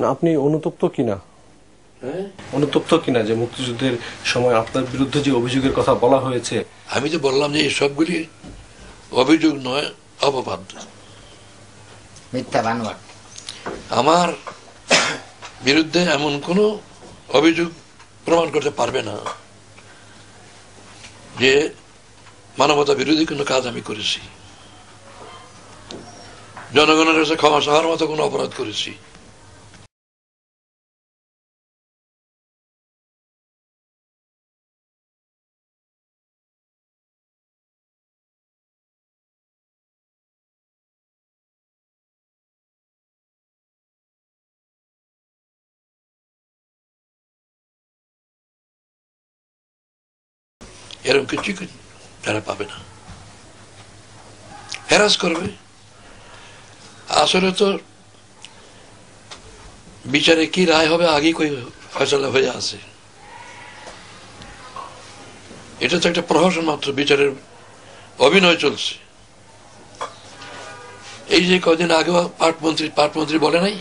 না আপনি অনুতপ্ত কিনা? হ্যাঁ? অনুতপ্ত কিনা যে মুক্তিযুদ্ধের সময় আপনার বিরুদ্ধে যে অভিযোগের কথা বলা হয়েছে? আমি তো বললাম যে এই সবগুলি অভিযোগ নয় অপবাদ। মিথ্যা বানোয়াট। আমার বিরুদ্ধে এমন কোনো অভিযোগ প্রমাণ করতে পারবে না যে মানবতা বিরোধী কোনো কাজ আমি করেছি। জনগণের কাছে ক্ষমা চাওয়ার মতো কোনো অপরাধ করেছি। এরকম কিছু তারা পাবে না হ্যারাস করবে আসলে তো বিচারে কি রায় হবে আগে কই ফয়সলা হয়ে আছে এটা তো একটা প্রহসন মাত্র বিচারের অভিনয় চলছে এই যে কদিন আগে পাটমন্ত্রী পাটমন্ত্রী বলে নাই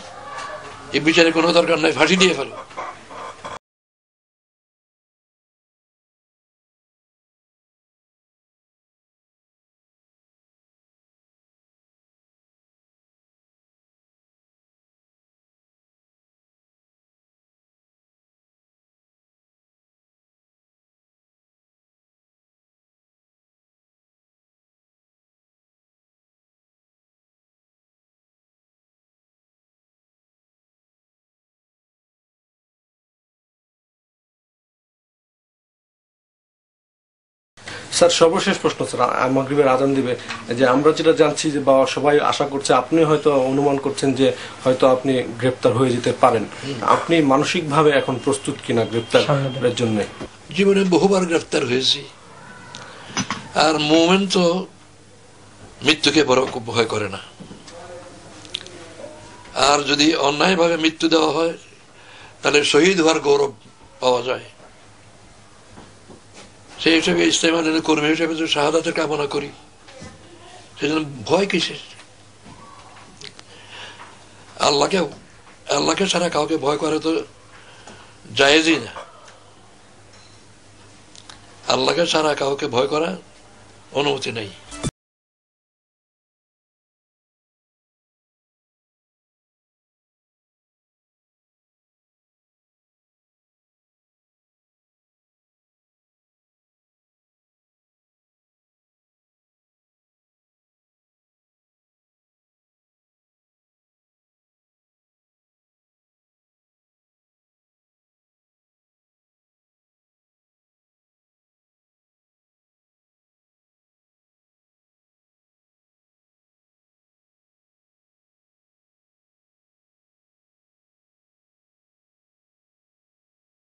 এই বিচারে কোনো দরকার নাই ফাঁসি দিয়ে ফেলো স্যার সর্বশেষ প্রশ্ন স্যার মাগরিবের আজান দিবে। যে আমরা যেটা জানছি যে বা সবাই আশা করছে আপনি হয়তো অনুমান করছেন যে হয়তো আপনি গ্রেপ্তার হয়ে যেতে পারেন। আপনি মানসিকভাবে এখন প্রস্তুত কিনা গ্রেপ্তারের জন্য? জীবনে বহুবার গ্রেফতার হয়েছি। আর মোমেন তো মৃত্যুকে বড় খুব ভয় করে না। আর যদি অন্যায়ভাবে মৃত্যু দেওয়া হয় তাহলে শহীদ হওয়ার গৌরব পাওয়া যায়। সেই হিসেবে ইস্তেমানের কর্মী হিসেবে শাহাদাতের কামনা করি সেজন্য ভয় কিসের? আল্লাহকে আল্লাহকে ছাড়া কাউকে ভয় করে তো জায়েজই না। আল্লাহকে ছাড়া কাউকে ভয় করা অনুমতি নেই।